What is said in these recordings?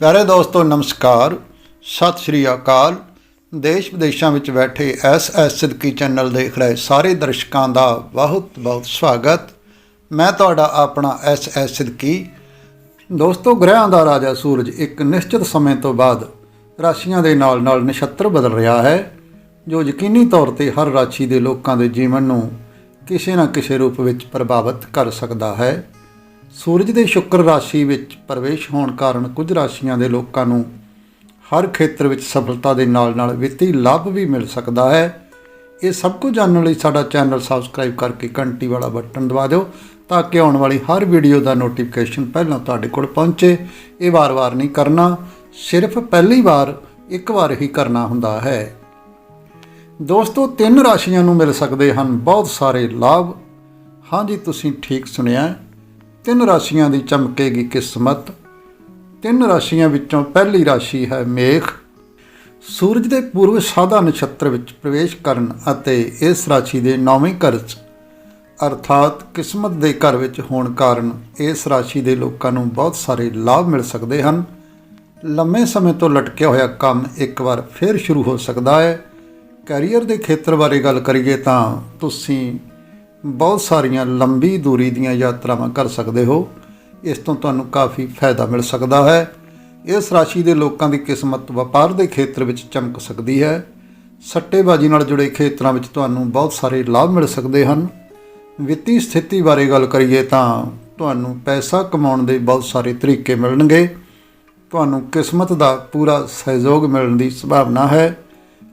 ਪਿਆਰੇ ਦੋਸਤੋ, ਨਮਸਕਾਰ। ਸਤਿ ਸ਼੍ਰੀ ਅਕਾਲ। ਦੇਸ਼ ਵਿਦੇਸ਼ਾਂ ਵਿੱਚ ਬੈਠੇ ਐਸ ਐਸ ਸਿੱਧਕੀ ਚੈਨਲ ਦੇਖ ਰਹੇ ਸਾਰੇ ਦਰਸ਼ਕਾਂ ਦਾ ਬਹੁਤ ਬਹੁਤ ਸਵਾਗਤ। ਮੈਂ ਤੁਹਾਡਾ ਆਪਣਾ ਐਸ ਐਸ ਸਿੱਧਕੀ। ਦੋਸਤੋ, ਗ੍ਰਹਿਆਂ ਦਾ ਰਾਜਾ ਸੂਰਜ ਇੱਕ ਨਿਸ਼ਚਿਤ ਸਮੇਂ ਤੋਂ ਬਾਅਦ ਰਾਸ਼ੀਆਂ ਦੇ ਨਾਲ ਨਾਲ ਨਛੱਤਰ ਬਦਲ ਰਿਹਾ ਹੈ, ਜੋ ਯਕੀਨੀ ਤੌਰ ਤੇ ਹਰ ਰਾਸ਼ੀ ਦੇ ਲੋਕਾਂ ਦੇ ਜੀਵਨ ਨੂੰ ਕਿਸੇ ਨਾ ਕਿਸੇ ਰੂਪ ਵਿੱਚ ਪ੍ਰਭਾਵਿਤ ਕਰ ਸਕਦਾ ਹੈ। ਸੂਰਜ ਦੇ ਸ਼ੁਕਰ ਰਾਸ਼ੀ ਵਿੱਚ ਪ੍ਰਵੇਸ਼ ਹੋਣ ਕਾਰਨ ਕੁਝ ਰਾਸ਼ੀਆਂ ਦੇ ਲੋਕਾਂ ਨੂੰ ਹਰ ਖੇਤਰ ਵਿੱਚ ਸਫਲਤਾ ਦੇ ਨਾਲ-ਨਾਲ ਵਿੱਤੀ ਲਾਭ ਵੀ ਮਿਲ ਸਕਦਾ ਹੈ। ਇਹ ਸਭ ਕੁਝ ਜਾਣਨ ਲਈ ਸਾਡਾ ਚੈਨਲ ਸਬਸਕ੍ਰਾਈਬ ਕਰਕੇ ਘੰਟੀ ਵਾਲਾ ਬਟਨ ਦਬਾ ਦਿਓ ਤਾਂ ਕਿ ਆਉਣ ਵਾਲੀ ਹਰ ਵੀਡੀਓ ਦਾ ਨੋਟੀਫਿਕੇਸ਼ਨ ਪਹਿਲਾਂ ਤੁਹਾਡੇ ਕੋਲ ਪਹੁੰਚੇ। ਇਹ ਵਾਰ-ਵਾਰ ਨਹੀਂ ਕਰਨਾ, ਸਿਰਫ ਪਹਿਲੀ ਵਾਰ, ਇੱਕ ਵਾਰ ਹੀ ਕਰਨਾ ਹੁੰਦਾ ਹੈ। ਦੋਸਤੋ, ਤਿੰਨ ਰਾਸ਼ੀਆਂ ਨੂੰ ਮਿਲ ਸਕਦੇ ਹਨ। ਬਹੁਤ ਸਾਰੇ ਲਾਭ। ਹਾਂਜੀ ਤੁਸੀਂ ਠੀਕ ਸੁਣਿਆ। ਤਿੰਨ ਰਾਸ਼ੀਆਂ ਦੀ ਚਮਕੇਗੀ ਕਿਸਮਤ। ਤਿੰਨ ਰਾਸ਼ੀਆਂ ਵਿੱਚੋਂ ਪਹਿਲੀ ਰਾਸ਼ੀ ਹੈ ਮੇਖ। ਸੂਰਜ ਦੇ ਪੂਰਵ ਸਾਧਾ ਨਛੱਤਰ ਵਿੱਚ ਪ੍ਰਵੇਸ਼ ਕਰਨ ਅਤੇ ਇਸ ਰਾਸ਼ੀ ਦੇ ਨੌਵੇਂ ਘਰ 'ਚ ਅਰਥਾਤ ਕਿਸਮਤ ਦੇ ਘਰ ਵਿੱਚ ਹੋਣ ਕਾਰਨ ਇਸ ਰਾਸ਼ੀ ਦੇ ਲੋਕਾਂ ਨੂੰ ਬਹੁਤ ਸਾਰੇ ਲਾਭ ਮਿਲ ਸਕਦੇ ਹਨ। ਲੰਮੇ ਸਮੇਂ ਤੋਂ ਲਟਕਿਆ ਹੋਇਆ ਕੰਮ ਇੱਕ ਵਾਰ ਫਿਰ ਸ਼ੁਰੂ ਹੋ ਸਕਦਾ ਹੈ। ਕੈਰੀਅਰ ਦੇ ਖੇਤਰ ਬਾਰੇ ਗੱਲ ਕਰੀਏ ਤਾਂ ਤੁਸੀਂ ਬਹੁਤ ਸਾਰੀਆਂ ਲੰਬੀ ਦੂਰੀ ਦੀਆਂ ਯਾਤਰਾਵਾਂ ਕਰ ਸਕਦੇ ਹੋ। ਇਸ ਤੋਂ ਤੁਹਾਨੂੰ ਕਾਫੀ ਫਾਇਦਾ ਮਿਲ ਸਕਦਾ ਹੈ। ਇਸ ਰਾਸ਼ੀ ਦੇ ਲੋਕਾਂ ਦੀ ਕਿਸਮਤ ਵਪਾਰ ਦੇ ਖੇਤਰ ਵਿੱਚ ਚਮਕ ਸਕਦੀ ਹੈ। ਸੱਟੇਬਾਜ਼ੀ ਨਾਲ ਜੁੜੇ ਖੇਤਰਾਂ ਵਿੱਚ ਤੁਹਾਨੂੰ ਬਹੁਤ ਸਾਰੇ ਲਾਭ ਮਿਲ ਸਕਦੇ ਹਨ। ਵਿੱਤੀ ਸਥਿਤੀ ਬਾਰੇ ਗੱਲ ਕਰੀਏ ਤਾਂ ਤੁਹਾਨੂੰ ਪੈਸਾ ਕਮਾਉਣ ਦੇ ਬਹੁਤ ਸਾਰੇ ਤਰੀਕੇ ਮਿਲਣਗੇ। ਤੁਹਾਨੂੰ ਕਿਸਮਤ ਦਾ ਪੂਰਾ ਸਹਿਯੋਗ ਮਿਲਣ ਦੀ ਸੰਭਾਵਨਾ ਹੈ।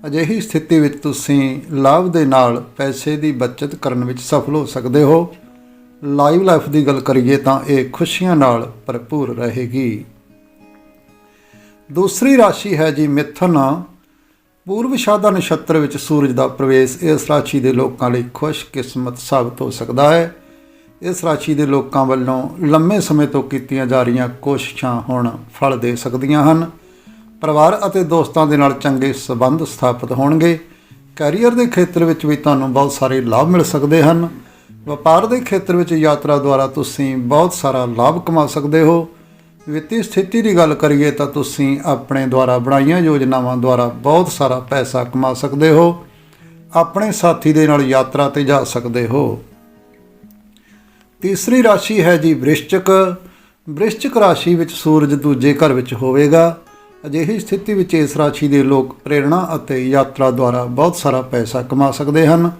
ਅਜਿਹੀ ਸਥਿਤੀ ਵਿੱਚ ਤੁਸੀਂ ਲਾਭ ਦੇ ਨਾਲ ਪੈਸੇ ਦੀ ਬਚਤ ਕਰਨ ਵਿੱਚ ਸਫਲ ਹੋ ਸਕਦੇ ਹੋ। ਲਾਈਵ ਲਾਈਫ ਦੀ ਗੱਲ ਕਰੀਏ ਤਾਂ ਇਹ ਖੁਸ਼ੀਆਂ ਨਾਲ ਭਰਪੂਰ ਰਹੇਗੀ। ਦੂਸਰੀ ਰਾਸ਼ੀ ਹੈ ਜੀ ਮਿਥਨ। ਪੂਰਵ ਸ਼ਾਦਾ ਨਛੱਤਰ ਵਿੱਚ ਸੂਰਜ ਦਾ ਪ੍ਰਵੇਸ਼ ਇਸ ਰਾਸ਼ੀ ਦੇ ਲੋਕਾਂ ਲਈ ਖੁਸ਼ਕਿਸਮਤ ਸਾਬਤ ਹੋ ਸਕਦਾ ਹੈ। ਇਸ ਰਾਸ਼ੀ ਦੇ ਲੋਕਾਂ ਵੱਲੋਂ ਲੰਮੇ ਸਮੇਂ ਤੋਂ ਕੀਤੀਆਂ ਜਾ ਰਹੀਆਂ ਕੋਸ਼ਿਸ਼ਾਂ ਹੁਣ ਫਲ ਦੇ ਸਕਦੀਆਂ ਹਨ। ਪਰਿਵਾਰ ਅਤੇ ਦੋਸਤਾਂ ਦੇ ਨਾਲ ਚੰਗੇ ਸਬੰਧ ਸਥਾਪਿਤ ਹੋਣਗੇ। ਕੈਰੀਅਰ ਦੇ ਖੇਤਰ ਵਿੱਚ ਵੀ ਤੁਹਾਨੂੰ ਬਹੁਤ ਸਾਰੇ ਲਾਭ ਮਿਲ ਸਕਦੇ ਹਨ। ਵਪਾਰ ਦੇ ਖੇਤਰ ਵਿੱਚ ਯਾਤਰਾ ਦੁਆਰਾ ਤੁਸੀਂ ਬਹੁਤ ਸਾਰਾ ਲਾਭ ਕਮਾ ਸਕਦੇ ਹੋ। ਵਿੱਤੀ ਸਥਿਤੀ ਦੀ ਗੱਲ ਕਰੀਏ ਤਾਂ ਤੁਸੀਂ ਆਪਣੇ ਦੁਆਰਾ ਬਣਾਈਆਂ ਯੋਜਨਾਵਾਂ ਦੁਆਰਾ ਬਹੁਤ ਸਾਰਾ ਪੈਸਾ ਕਮਾ ਸਕਦੇ ਹੋ। ਆਪਣੇ ਸਾਥੀ ਦੇ ਨਾਲ ਯਾਤਰਾ ਤੇ ਜਾ ਸਕਦੇ ਹੋ। ਤੀਸਰੀ ਰਾਸ਼ੀ ਹੈ ਜੀ ਵ੍ਰਿਸ਼ਚਿਕ ਵ੍ਰਿਸ਼ਚਿਕ ਰਾਸ਼ੀ ਵਿੱਚ ਸੂਰਜ ਦੂਜੇ ਘਰ ਵਿੱਚ ਹੋਵੇਗਾ। ਅਜਿਹੀ ਸਥਿਤੀ ਵਿੱਚ ਇਸ ਰਾਸ਼ੀ ਦੇ ਲੋਕ ਪ੍ਰੇਰਣਾ ਅਤੇ ਯਾਤਰਾ ਦੁਆਰਾ ਬਹੁਤ ਸਾਰਾ ਪੈਸਾ ਕਮਾ ਸਕਦੇ ਹਨ।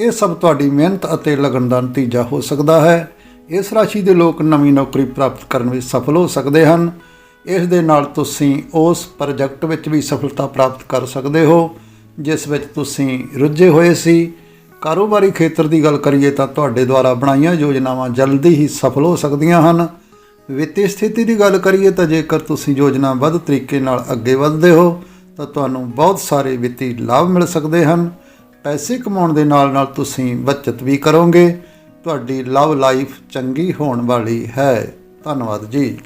ਇਹ ਸਭ ਤੁਹਾਡੀ ਮਿਹਨਤ ਅਤੇ ਲਗਨ ਦਾ ਨਤੀਜਾ ਹੋ ਸਕਦਾ ਹੈ। ਇਸ ਰਾਸ਼ੀ ਦੇ ਲੋਕ ਨਵੀਂ ਨੌਕਰੀ ਪ੍ਰਾਪਤ ਕਰਨ ਵਿੱਚ ਸਫਲ ਹੋ ਸਕਦੇ ਹਨ। ਇਸ ਦੇ ਨਾਲ ਤੁਸੀਂ ਉਸ ਪ੍ਰੋਜੈਕਟ ਵਿੱਚ ਵੀ ਸਫਲਤਾ ਪ੍ਰਾਪਤ ਕਰ ਸਕਦੇ ਹੋ, ਜਿਸ ਵਿੱਚ ਤੁਸੀਂ ਰੁੱਝੇ ਹੋਏ ਸੀ। ਕਾਰੋਬਾਰੀ ਖੇਤਰ ਦੀ ਗੱਲ ਕਰੀਏ ਤਾਂ ਤੁਹਾਡੇ ਦੁਆਰਾ ਬਣਾਈਆਂ ਯੋਜਨਾਵਾਂ ਜਲਦੀ ਹੀ ਸਫਲ ਹੋ ਸਕਦੀਆਂ ਹਨ। ਵਿੱਤੀ ਸਥਿਤੀ ਦੀ ਗੱਲ ਕਰੀਏ ਤਾਂ ਜੇਕਰ ਤੁਸੀਂ ਯੋਜਨਾਬੱਧ ਤਰੀਕੇ ਨਾਲ ਅੱਗੇ ਵਧਦੇ ਹੋ, ਤਾਂ ਤੁਹਾਨੂੰ ਬਹੁਤ ਸਾਰੇ ਵਿੱਤੀ ਲਾਭ ਮਿਲ ਸਕਦੇ ਹਨ। ਪੈਸੇ ਕਮਾਉਣ ਦੇ ਨਾਲ ਨਾਲ ਤੁਸੀਂ ਬਚਤ ਵੀ ਕਰੋਗੇ। ਤੁਹਾਡੀ ਲਵ ਲਾਈਫ ਚੰਗੀ ਹੋਣ ਵਾਲੀ ਹੈ। ਧੰਨਵਾਦ ਜੀ।